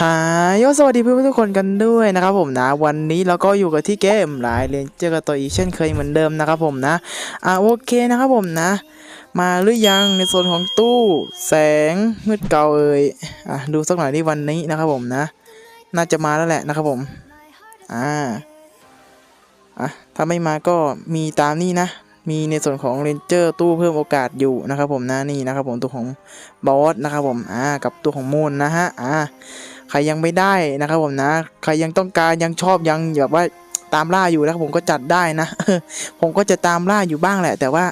หายสวัสดีเพื่อนๆทุกคนกันด้วยนะครับผมนะวันนี้เราก็อยู่กับที่เกมหลายเรียนเจอกับตัวอีกเช่นเคยเหมือนเดิมนะครับผมนะอ่าโอเคนะครับผมนะ มาหรือยังในโซนของตู้แสงมืดเก่าเอ่ยอะดูสักหน่อยที่วันนี้นะครับผมนะ น่าจะมาแล้วแหละนะครับผมอ่าอะถ้าไม่มาก็มีตามนี่นะ มีในส่วนของเรนเจอร์ตู้เพิ่มโอกาสอยู่นะครับผมนะนี่นะครับผมตัวของบอสนะครับผมอ่ากับตัวของมูนนะฮะอ่า ใครยังไม่ได้นะครับผมนะ ใครยังต้องการยังชอบยังแบบว่าตามล่าอยู่นะครับผมก็จัดได้นะ ผมก็จะตามล่าอยู่บ้างแหละ แต่ว่า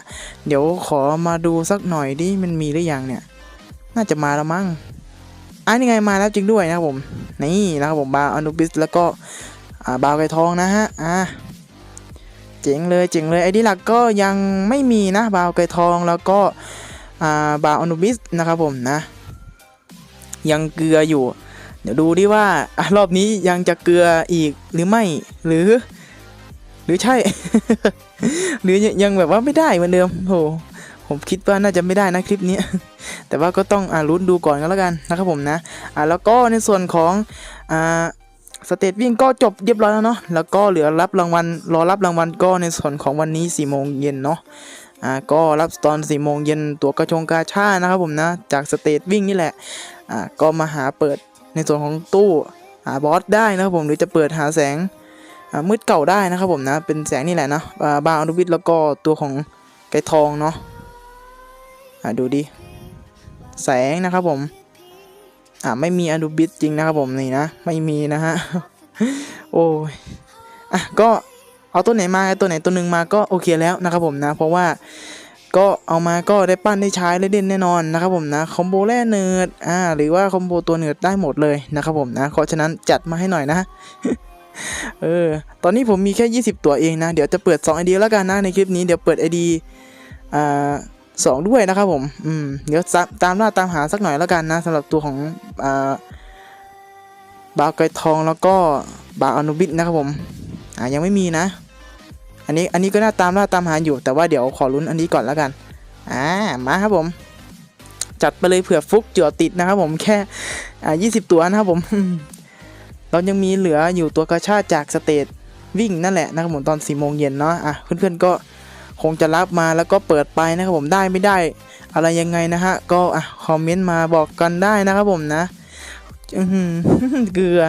เดี๋ยวขอมาดูสักหน่อยดิมันมีหรือยังเนี่ย น่าจะมาแล้วมั้งอ่านี่ไงมาแล้วจริงด้วยนะครับผม นี่นะครับผมบาอนุบิสแล้วก็อ่าบาวไก่ทองนะฮะอ่าเจ๋งเลยเจ๋งเลยไอ้ดีหลักก็ยังไม่มีนะบาวไก่ทองแล้วก็บาอนุบิสนะครับผมนะ ยังเกลืออยู่ เดี๋ยวดูดิว่าอรอบนี้ยังจะเกลืออีกหรือไม่หรือ หรือใช่ หรือยังยังแบบว่าไม่ได้เหมือนเดิมโหผมคิดว่าน่าจะไม่ได้นะคลิปนี้ แต่ว่าก็ต้องอ่าลุ้นดูก่อนก็แล้วกันนะครับผมนะอ่าแล้วก็ในส่วนของอ่าสเตตวิ่งก็จบเรียบร้อยแล้วเนาะแล้วก็เหลือรับรางวัลรอรับรางวัลก็ในส่วนของวันนี้4ี่โมงเย็นเนาะอ่าก็รับตอน4ี่โมงเย็นตัวกระชงกาชานะครับผมนะ จากสเตตวิ่งนี่แหละอ่าก็มาหาเปิด ในส่วนของตู้หาบอสได้นะครับผมหรือจะเปิดหาแสงมืดเก่าได้นะครับผมนะ เป็นแสงนี่แหละนะาบาร์อนุวิทย์แล้วก็ตัวของไก่ทองเนาะอ่าดูดิแสงนะครับผมอ่าไม่มีอนุบิทจริงนะครับผมนี่นะไม่มีนะฮะโอ้ยอะก็เอาตัวไหนมาตัวไหนตัวหนึ่งมาก็โอเคแล้วนะครับผมนะ เพราะว่า ก็เอามาก็ได้ปั้นได้ใช้ได้เด่นแน่นอนนะครับผมนะคอมโบแร่เนิร์ดอ่าหรือว่าคอมโบตัวเนิร์ดได้หมดเลยนะครับผมนะเพราะฉะนั้นจัดมาให้หน่อยนะเออตอนนี้ผมมีแค่ 20 ตัวเองนะ เดี๋ยวจะเปิด2 ID แล้วกันนะในคลิปนี้เดี๋ยวเปิด ID อ่าสองด้วยนะครับผมอืมเดี๋ยวตามล่าตามหาสักหน่อยแล้วกันนะสำหรับตัวของอ่าบาไกทองแล้วก็บาอนุบิทนะครับผมอ่ายังไม่มีนะ อันนี้อันนี้ก็น่าตามล่าตามหาอยู่แต่ว่าเดี๋ยวขอลุ้นอันนี้ก่อนแล้วกัน อ่ามาครับผม จัดไปเลยเผื่อฟุกเจือติดนะครับผมแค่อ่า20ตัวนะครับผม เรายังมีเหลืออยู่ตัวกระชาจากสเตทวิ่งนั่นแหละนะครับผมตอน4โมงเย็นเนาะอะเพื่อนๆก็คงจะรับมาแล้วก็เปิดไปนะครับผมได้ไม่ได้ อะไรยังไงนะฮะก็อะคอมเมนต์มาบอกกันได้นะครับผมนะหือเกลือ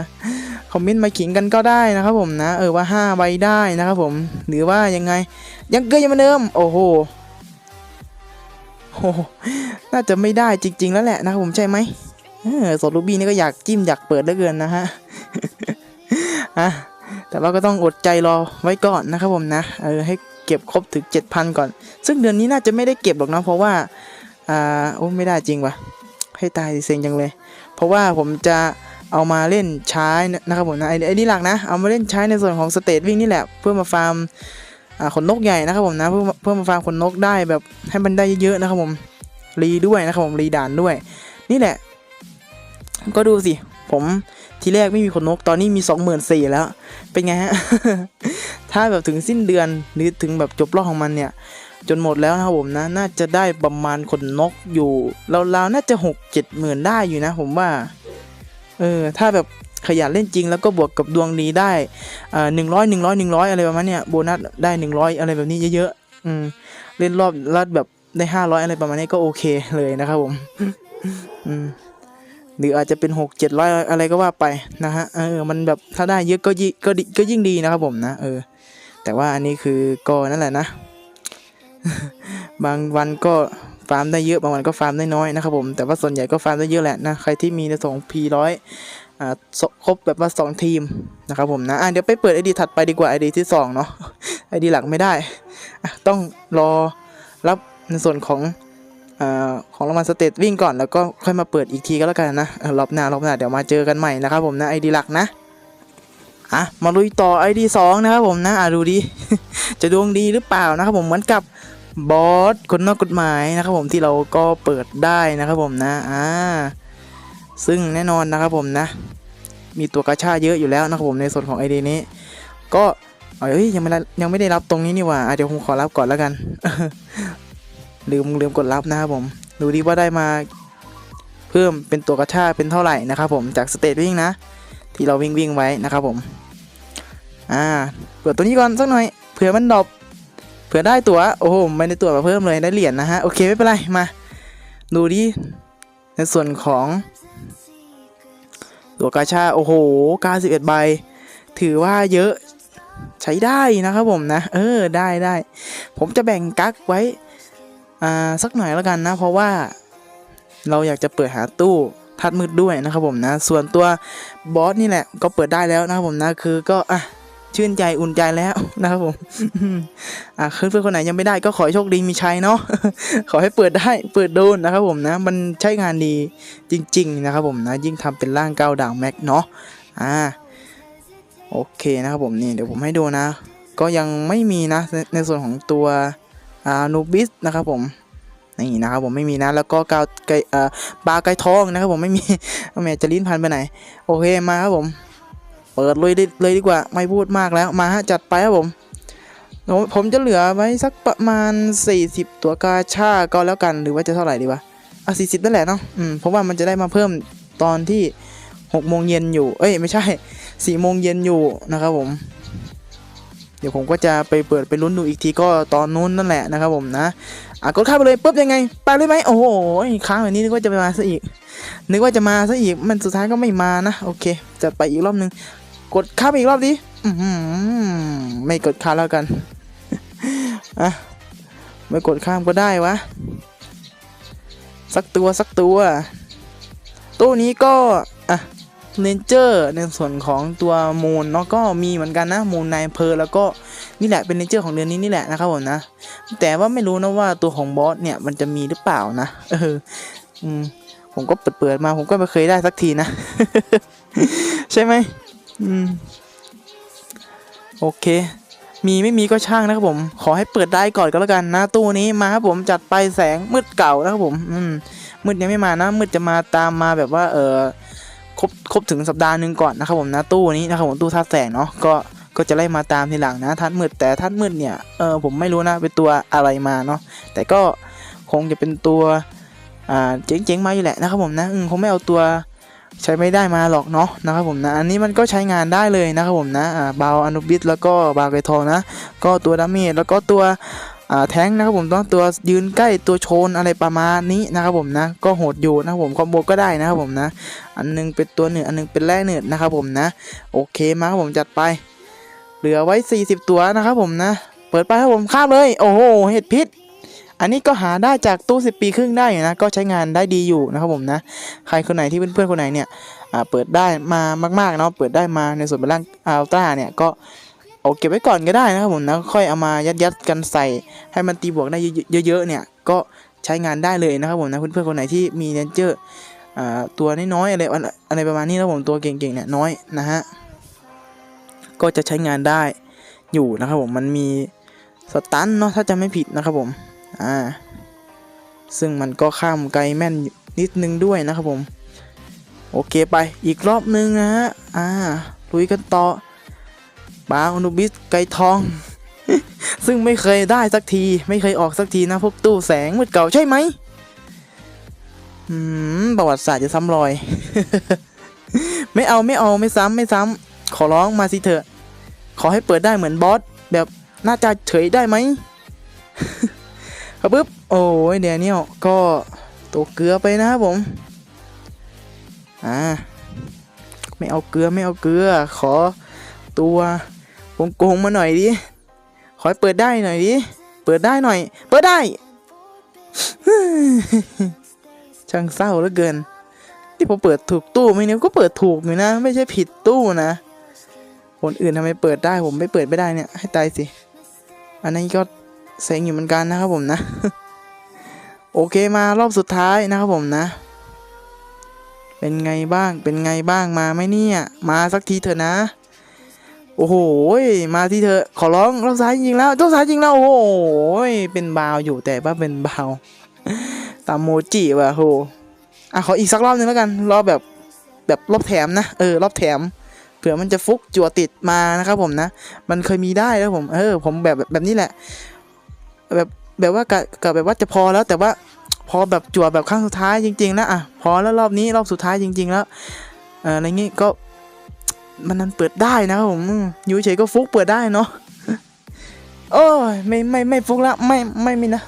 คอมเมนต์มาขิงกันก็ได้นะครับผมนะ เออว่า 5 ใบได้นะครับผม หรือว่ายังไง ยังเกยยังเหมือนเดิม โอ้โหโอ้โหน่าจะไม่ได้จริง ๆ แล้วแหละนะครับผมใช่ไหมเออสดรูบี้นี่ก็อยากจิ้มอยากเปิดเหลือเกินนะฮะอะแต่ว่าก็ต้องอดใจรอไว้ก่อนนะครับผมนะ เออให้เก็บครบถึง 7,000 ก่อน ซึ่งเดือนนี้น่าจะไม่ได้เก็บหรอกนะเพราะว่า อ่า โอ้ไม่ได้จริงวะให้ตายเซ็งจังเลย เพราะว่าผมจะ เอามาเล่นใช้นะครับผมนะไอ้ไอ้นี่หลักนะ เอามาเล่นใช้ในส่วนของสเตทวิ่งนี่แหละ เพื่อมาฟาร์มขนนกใหญ่นะครับผมนะ เพื่อเพื่อมาฟาร์มขนนกได้แบบให้มันได้เยอะๆนะครับผมรีด้วยนะครับผมรีด่านด้วย นี่แหละ ก็ดูสิผมทีแรกไม่มีขนนกตอนนี้มี 24,000แล้ว เป็นไงฮะ ถ้าแบบถึงสิ้นเดือนหรือถึงแบบจบรอบของมันเนี่ย จนหมดแล้วนะครับผมนะ น่าจะได้ประมาณขนนกอยู่ราวๆน่าจะหกเจ็ดหมื่นได้อยู่นะ ผมว่า เออถ้าแบบขยันเล่นจริงแล้วก็บวกกับดวงดีได้อ่าหนึ่งร้อยหนึ่งร้อยหนึ่งร้อยอะไรประมาณเนี้ยโบนัสได้หนึ่งร้อยอะไรแบบนี้เยอะๆอืมเล่นรอบลัดแบบได้ห้าร้อยอะไรประมาณนี้ก็โอเคเลยนะครับผมอืมหรืออาจจะเป็นหกเจ็ดร้อยอะไรก็ว่าไปนะฮะเออมันแบบถ้าได้เยอะก็ยิ่งก็ดีก็ยิ่งดีนะครับผมนะเออ แต่ว่าอันนี้คือก็นั่นแหละนะ บางวันก็ ฟาร์มได้เยอะบางวันก็ฟาร์มได้น้อยนะครับผมแต่ว่าส่วนใหญ่ก็ฟาร์มได้เยอะแหละนะใครที่มีในส่ง P ร้อยอ่าครบแบบว่าสองทีมนะครับผมนะอะเดี๋ยวไปเปิดไอดีถัดไปดีกว่าไอดีที่สองเนาะไอดีหลักไม่ได้ ต้องรอรับในส่วนของอ่าของรางวัลสเตตวิ่งก่อนแล้วก็ค่อยมาเปิดอีกทีก็แล้วกันนะรอบหน้ารอบหน้าเดี๋ยวมาเจอกันใหม่นะครับผมนะไอดีหลักนะอะมาลุยต่อไอดีสองนะครับผมนะอะดูดิจะดวงดีหรือเปล่านะครับผมเหมือนกับ บอสคนนอกกฎหมายนะครับผมที่เราก็เปิดได้นะครับผมนะอ่าซึ่งแน่นอนนะครับผมนะ มีตัวกระชาเยอะอยู่แล้วนะครับผมในส่วนของไอเดียนี้ ก็เอ้ยยังไม่ได้ยังไม่ได้รับตรงนี้นี่หว่าอะเดี๋ยวผมขอรับก่อนแล้วกัน ลืมลืมกดรับนะครับผม ดูดิว่าได้มาเพิ่มเป็นตัวกระชาเป็นเท่าไหร่นะครับผมจากสเตตวิ่งนะ ที่เราวิ่งวิ่งไว้นะครับผม อ่าเปิดตัวนี้ก่อนสักหน่อยเผื่อมันดรอป เผื่อได้ตัวโอ้โหไม่ได้ตัวมาเพิ่มเลยได้เหรียญนะฮะโอเคไม่เป็นไรมา ดูดิในส่วนของตัวกาชาโอ้โห91ใบ ถือว่าเยอะใช้ได้นะครับผมนะ เออได้ได้ผมจะแบ่งกั๊กไว้อ่าสักหน่อยแล้วกันนะ เพราะว่าเราอยากจะเปิดหาตู้ทัดมืดด้วยนะครับผมนะ ส่วนตัวบอสนี่แหละก็เปิดได้แล้วนะครับผมนะคือก็อะ ชื่นใจอุ่นใจแล้วนะครับผมอะเพื่อนๆคนไหนยังไม่ได้ก็ขอให้โชคดีมีชัยเนาะขอให้เปิดได้เปิดโดนนะครับผมนะมันใช้งานดีจริง ๆ นะครับผมนะยิ่งทำเป็นร่างเก้าดาวแม็กเนาะอ่าโอเคนะครับผมนี่เดี๋ยวผมให้ดูนะ ก็ยังไม่มีนะในในส่วนของตัวอ่านูบิสนะครับผมนี่นะครับผมไม่มีนะแล้วก็กาวไก่อ่าปลาไก่ทองนะครับผมไม่มีแม่จะลิ้นพันไปไหน โอเคมาครับผม เปิดเลยดิเลยดีกว่า ไม่พูดมากแล้วมาฮะจัดไปครับผมผม ผมจะเหลือไว้สักประมาณ 40 ตัวกาชาก็แล้วกันหรือว่าจะเท่าไหร่ดีวะอะ40นั่นแหละเนาะอืมเพราะว่ามันจะได้มาเพิ่มตอนที่6โมงเย็นอยู่ เอ้ยไม่ใช่4โมงเย็นอยู่นะครับผมเดี๋ยวผมก็จะไปเปิดไปลุ้นดูอีกทีก็ตอนนู้นนั่นแหละนะครับผมนะอะกดเข้าไปเลยปุ๊บยังไง ไปเลยไหมโอ้โหค้างแบบนี้นึกว่าจะมาซะอีก นึกว่าจะมาซะอีกมันสุดท้ายก็ไม่มานะโอเคจัดไปอีกรอบนึง กดข้ามอีกรอบดิไม่กดข้ามแล้วกันอะไม่กดข้ามก็ได้วะ สักตัวสักตัว ตู้นี้ก็อะเนเจอร์ในส่วนของตัวมูนเนาะก็มีเหมือนกันนะมูนนายเพอแล้วก็นี่แหละเป็นเนเจอร์ของเดือนนี้นี่แหละนะครับผมนะ แต่ว่าไม่รู้นะว่าตัวของบอสเนี่ยมันจะมีหรือเปล่านะเอออืมผมก็เปิดเปิดมาผมก็ไม่เคยได้สักทีนะ ใช่ไหม อืม โอเค มีไม่มีก็ช่างนะครับผม ขอให้เปิดได้ก่อนก็แล้วกันนะตู้นี้มาครับผมจัดไปแสงมืดเก่านะครับผม อืมมืดยังไม่มานะมืดจะมาตามมาแบบว่า เออครบครบถึงสัปดาห์หนึ่งก่อนนะครับผมนะตู้นี้นะครับผมตู้ทัดแสงเนาะก็ก็จะไล่มาตามทีหลังนะทัดมืดแต่ทัดมืดเนี่ยเออผมไม่รู้นะเป็นตัวอะไรมาเนาะแต่ก็คงจะเป็นตัวอ่าเจ๋งๆมาอยู่แหละนะครับผมนะอืมคงไม่เอาตัว ใช้ไม่ได้มาหรอกเนาะนะครับผมนะอันนี้มันก็ใช้งานได้เลยนะครับผมนะอ่าบาวอนุบิสแล้วก็บาวไกทองนะ ก็ตัวดาเมจแล้วก็ตัวแท้งนะครับผมต้องตัวยืนใกล้ตัวโชนอะไรประมาณนี้นะครับผมนะ ก็โหดอยู่นะครับผมคอมโบก็ได้นะครับผมนะ อันหนึงเป็นตัวเหนืออันหนึงเป็นแร่เหนือนะครับผมนะ โอเคมาครับผมจัดไป เหลือไว้ 40 ตัวนะครับผมนะ เปิดไปครับผมข้ามเลย โอ้โหเห็ดพิษ อันนี้ก็หาได้จากตู้ 10 ปีครึ่งได้นะก็ใช้งานได้ดีอยู่นะครับผมนะใครคนไหนที่เพื่อนๆคนไหนเนี่ยเปิดได้มามากๆเนาะเปิดได้มาในส่วนเป็นร่างอัลตร้าเนี่ยก็เอาเก็บไว้ก่อนก็ได้นะครับผมนะค่อยเอามายัดๆกันใส่ให้มันตีบวกได้เยอะๆเนี่ยก็ใช้งานได้เลยนะครับผมนะเพื่อนๆคนไหนที่มีเรนเจอร์ตัวน้อยๆอะไรอะไรประมาณนี้นะผมตัวเก่งๆเนี่ยน้อยนะฮะก็จะใช้งานได้อยู่นะครับผมมันมีสตันเนาะถ้าจะไม่ผิดนะครับผม อ่า ซึ่งมันก็ข้ามไกลแม่นนิดนึงด้วยนะครับผม โอเคไปอีกรอบนึงนะฮะ อ่า ลุยกันต่อ บาอนุบิสไกทอง ซึ่งไม่เคยได้สักที ไม่เคยออกสักทีนะพวกตู้แสงมืดเก่าใช่ไหมอืม ประวัติศาสตร์จะซ้ำรอย ไม่เอาไม่เอาไม่ซ้ำไม่ซ้ำขอร้องมาสิเถอะ ขอให้เปิดได้เหมือนบอสแบบน่าจะเฉยได้ไหม ปึ๊บโอ้ยเดี๋ยวนี้ก็ตัวเกลือไปนะครับผมอ่าไม่เอาเกลือไม่เอาเกลือ ขอตัวโกงๆมาหน่อยดิขอให้เปิดได้หน่อยดิเปิดได้หน่อย เปิดได้ ช่างเศร้าเหลือเกิน ที่ผมเปิดถูกตู้ไหมเนี่ยก็เปิดถูกอยู่นะ ไม่ใช่ผิดตู้นะคนอื่นทำไมเปิดได้ผมไม่เปิดไม่ได้เนี่ยให้ตายสิ อันนี้ก็ เซ็งอยู่เหมือนกันนะครับผมนะ โอเคมารอบสุดท้ายนะครับผมนะ เป็นไงบ้าง เป็นไงบ้างมาไหมเนี่ย มาสักทีเถอะนะ โอ้โหมาที่เธอขอร้องรอบซ้ายจริงแล้วรอบซ้ายจริงแล้วโอ้โหเป็นบาวอยู่แต่ว่าเป็นบาวตามโมจิว่ะโหอะขออีกสักรอบหนึงแล้วกัน รอบแบบแบบรอบแถมนะ เออ รอบแถมเผื่อมันจะฟุกจั่วติดมานะครับผมนะ มันเคยมีได้แล้วผม เออ ผมแบบแบบนี้แหละ แบบแบบว่ากะกะแบบว่าจะพอแล้วแต่ว่าพอแบบจั่วแบบครั้งสุดท้ายจริงๆแล้วอะพอแล้วรอบนี้รอบสุดท้ายจริง ๆ แล้วเอออะไรงี้ก็มันนั้นเปิดได้นะครับผมอยู่เฉยก็ฟุกเปิดได้เนาะโอ้ยไม่ไม่ไม่ฟุกแล้วไม่ไม่มีนะ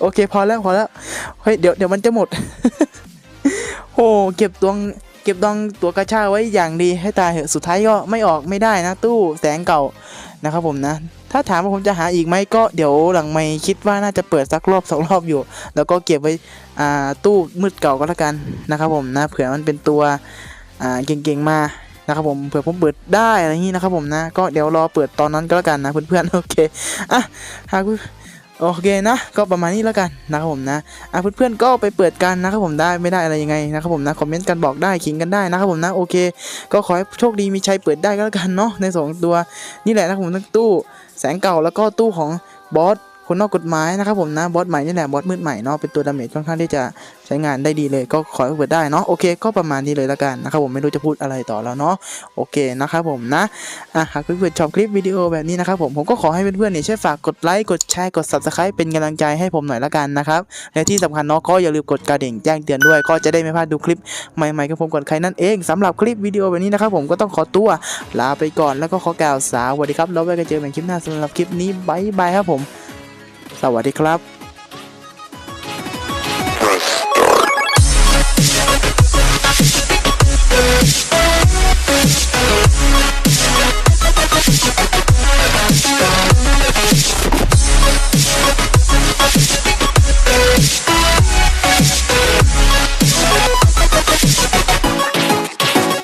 โอเคพอแล้วพอแล้วเฮ้ยเดี๋ยวเดี๋ยวมันจะหมดโอ้เก็บตัวงเก็บดองตัวกระชาไว้อย่างดีให้ตายเหอะสุดท้ายก็ไม่ออกไม่ได้นะ ตู้แสงเก่า นะครับผมนะ ถ้าถามว่าผมจะหาอีกไหมก็เดี๋ยวหลังไม่คิดว่าน่าจะเปิดสักรอบสองรอบอยู่ แล้วก็เก็บไว้ตู้มืดเก่าก็แล้วกันนะครับผมนะเผื่อมันเป็นตัวเก่งๆมานะครับผมเผื่อผมเปิดได้อะไรนี้นะครับผมนะ ก็เดี๋ยวรอเปิดตอนนั้นก็แล้วกันนะเพื่อนๆโอเคอะหากเพื่อน โอเคนะ ก็ประมาณนี้แล้วกันนะครับผมนะอะเพื่อนๆก็ไปเปิดกันนะครับผมได้ไม่ได้อะไรยังไงนะครับผมนะคอมเมนต์กันบอกได้ขิงกันได้นะครับผมนะโอเค ก็ขอให้โชคดีมีชัยเปิดได้ก็แล้วกันเนาะในสองตัวนี่แหละนะครับผมทั้งตู้แสงเก่าแล้วก็ตู้ของบอส คนนอกกฎหมายนะครับผมนะบอสใหม่นี่แหละบอสมืดใหม่เนาะเป็นตัวดาเมจค่อนข้างที่จะใช้งานได้ดีเลยก็ขอให้เปิดได้เนาะโอเค ก็ประมาณนี้เลยล้วกันนะครับผมไม่รู้จะพูดอะไรต่อแล้วเนาะโอเคนะครับผมนะอะหากเพื่อนๆชอบคลิปวิดีโอแบบนี้นะครับผมผมก็ขอให้เพื่อนๆเนี่ยช่วยฝากกดไลค์กดแชร์กด subscribe เป็นกำลังใจให้ผมหน่อยละกันนะครับและที่สำคัญเนาะก็อย่าลืมกดกระดิ่งแจ้งเตือนด้วย ก็จะได้ไม่พลาดดูคลิปใหม่ๆกับผมก่อนใครนั่นเองสำหรับคลิปวิดีโอแบบนี้นะครับผมก็ต้องขอตัวลาไปก่อนแล้วก็ขอกล่าวสวัสดีครับแล้วไว้กันเจอกันคลิปหน้าสำหรับคลิปนี้บายบายครับผม สวัสดีครับ